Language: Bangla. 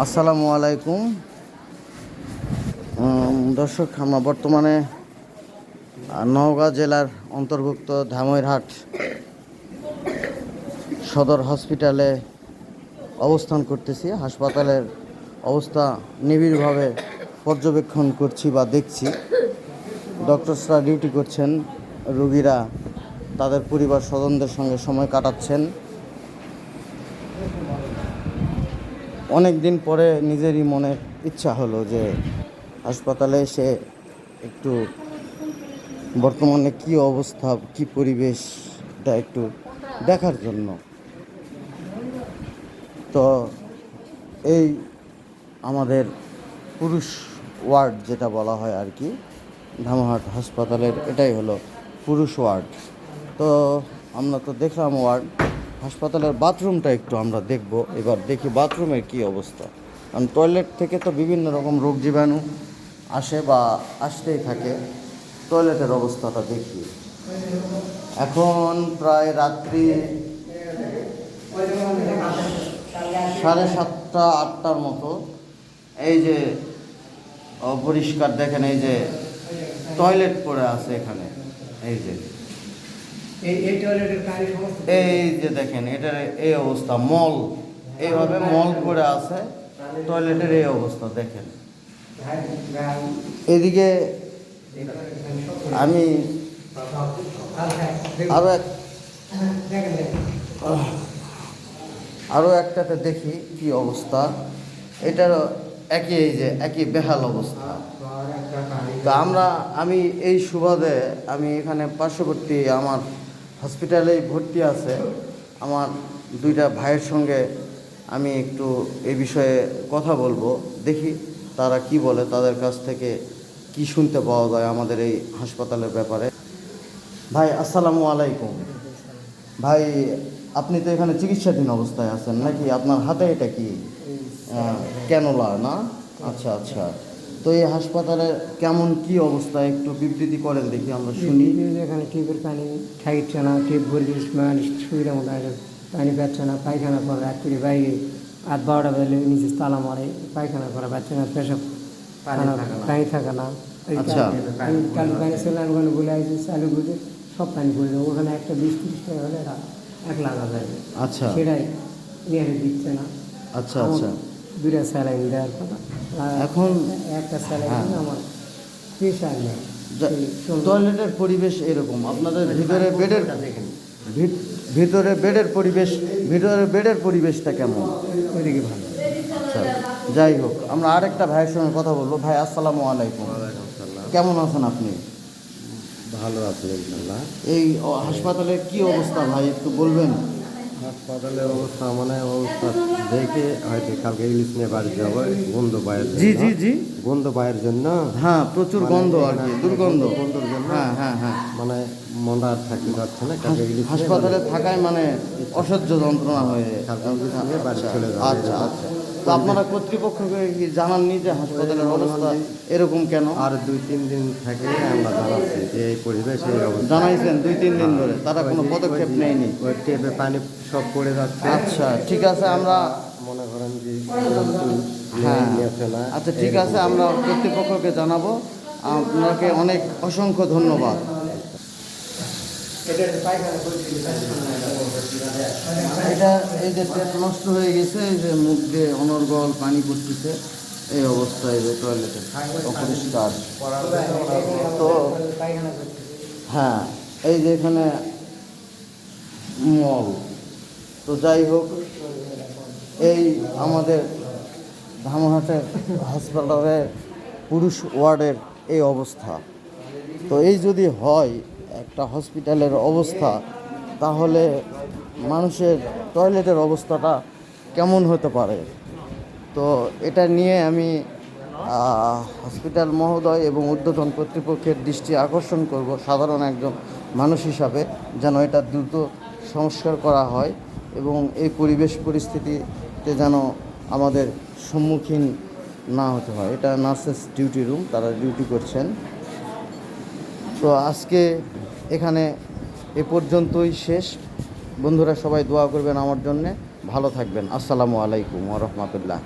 আসসালামু আলাইকুম। দর্শক, আমরা বর্তমানে নওগাঁ জেলার অন্তর্ভুক্ত ধামইরহাট সদর হসপিটালে অবস্থান করতেছি। হাসপাতালের অবস্থা নিবিড়ভাবে পর্যবেক্ষণ করছি বা দেখছি। ডক্টরসরা ডিউটি করছেন, রুগীরা তাদের পরিবার স্বজনদের সঙ্গে সময় কাটাচ্ছেন। অনেক দিন পরে নিজেরই মনের ইচ্ছা হলো যে হাসপাতালে এসে একটু বর্তমানে কি অবস্থা, কি পরিবেশটা একটু দেখার জন্য। তো এই আমাদের পুরুষ ওয়ার্ড যেটা বলা হয় আর কি, ধামাহাট হাসপাতালের, এটাই হলো পুরুষ ওয়ার্ড। তো আমরা তো দেখলাম ওয়ার্ড হাসপাতালের বাথরুমটা একটু আমরা দেখব। এবার দেখি বাথরুমের কি অবস্থা। কারণ টয়লেট থেকে তো বিভিন্ন রকম রোগ জীবাণু আসে বা আসতেই থাকে। টয়লেটের অবস্থাটা দেখি। এখন প্রায় রাত্রি সাড়ে সাতটা, আটটার মতো। এই যে অপরিষ্কার দেখেন, এই যে টয়লেট পড়ে আছে এখানে। এই যে। এই যে দেখেন এটার এই অবস্থা মল। এইভাবে মল করে আছে টয়লেটের এই অবস্থা দেখেন। এদিকে আমি আরও এক আরও একটাতে দেখি কি অবস্থা। এটারও একই এই যে একই বেহাল অবস্থা। তো আমরা আমি এই সুবাদে আমি এখানে পার্শ্ববর্তী আমার হসপিটালেই ভর্তি আছে। আমার দুইটা ভাইয়ের সঙ্গে আমি একটু এই বিষয়ে কথা বলব দেখি তারা কি বলে তাদের কাছ থেকে কি শুনতে পাওয়া যায় আমাদের এই হাসপাতালের ব্যাপারে। ভাই আসসালামু আলাইকুম। ভাই আপনি তো এখানে চিকিৎসাধীন অবস্থায় আছেন নাকি? আপনার হাতে এটা কি? ক্যানোলা না? আচ্ছা আচ্ছা। তো এই হাসপাতালে কেমন কি অবস্থা? একটু বিবৃতি করেন দেখি আমরা শুনি। এখানে টিপের পানি খাইছে না টিপ ভরলে মানে সুবিধা মতো পানি পাচ্ছে না পায়খানা করে রাত্রি বাইরে। আধ বারোটা বেলে নিচে তালা মারে পায়খানা করা পাচ্ছে না পেশাব। পানি থাকে না। আচ্ছা। পানি- আমি কালু পানি সেলার ওখানে বলে আসছি চালু বুঝে সব পানি করে দেবো ওখানে একটা বিশ তিরিশ টাকা হলে এক লাগা যাবে আচ্ছা। সেটাই নিয়ে দিচ্ছে না। আচ্ছা আচ্ছা। দুটা স্যালাইন দেওয়ার কথা। আর এখন- একটা স্যালাইন হ্যাঁ। আমার প্রেশার নেই। টয়লেটের পরিবেশ এরকম। আপনাদের ভিতরে বেডের ভিত- ভিতরে বেডের পরিবেশ ভিতরে বেডের পরিবেশটা কেমন? ওইদিকে ভালো। আচ্ছা যাই হোক আমরা আরেকটা ভাইয়ের সঙ্গে কথা বলব। ভাই আসসালামু আলাইকুম। কেমন আছেন আপনি? ভালো আছে ইনশাল্লাহ এই হাসপাতালের কি অবস্থা ভাই একটু বলবেন? হাসপাতালের অবস্থা মানে অবস্থা দেখে হয়তো কালকে ইলিশ নিয়ে বাড়ি যাব গন্ধ পায়ের জি জি জি। গন্ধ পায়ের জন্য? হ্যাঁ প্রচুর মানে গন্ধ আর কি দুর্গন্ধ। গন্ধর জন্য হ্যাঁ হ্যাঁ হ্যাঁ। মানে মনটা আর থাকতে পারছে না কালকে ইলিশ হাসপাতালে থাকায় মানে অসহ্য যন্ত্রণা হয়ে কালকে ইলিশ নিয়ে বাড়ি আচ্ছা, চলে যাব। আচ্ছা আচ্ছা। আপনারা কর্তৃপক্ষকে কি জানাননি যে হাসপাতালের অবস্থা এরকম কেন? আর দুই তিন দিন থেকে আমরা জানাচ্ছি যে এই পরিবেশ এই অবস্থা। জানাইছেন দুই তিন দিন ধরে। তারা কোনো পদক্ষেপ নেয়নি? ওই টেপে পানি সব পড়ে যাচ্ছে। আচ্ছা ঠিক আছে আমরা মনে করেন যে হ্যাঁ। আচ্ছা ঠিক আছে আমরা কর্তৃপক্ষকে জানাব। আপনাকে অনেক অসংখ্য ধন্যবাদ এটা পায়খানা করছি এটা এই যে পেট নষ্ট হয়ে গেছে, এই যে মুখ দিয়ে অনর্গল পানি পড়তেছে, এই অবস্থায় যে টয়লেটে অপরিষ্কার। তো হ্যাঁ এই যে এখানে মল। তো যাই হোক, এই আমাদের ধামহাটের হাসপাতালের পুরুষ ওয়ার্ডের এই অবস্থা। তো এই যদি হয় একটা হসপিটালের অবস্থা, তাহলে মানুষের টয়লেটের অবস্থাটা কেমন হতে পারে? তো এটা নিয়ে আমি হসপিটাল মহোদয় এবং ঊর্ধ্বতন কর্তৃপক্ষের দৃষ্টি আকর্ষণ করব সাধারণ একজন মানুষ হিসাবে যেন এটা দ্রুত সংস্কার করা হয় এবং এই পরিবেশ পরিস্থিতিতে যেন আমাদের সম্মুখীন না হতে হয়। এটা নার্সেস ডিউটি রুম, তারা ডিউটি করছেন। তো আজকে এখানে এ পর্যন্তই শেষ। বন্ধুরা সবাই দোয়া করবেন আমার জন্যে। ভালো থাকবেন। আসসালামু আলাইকুম রহমতুল্লাহ।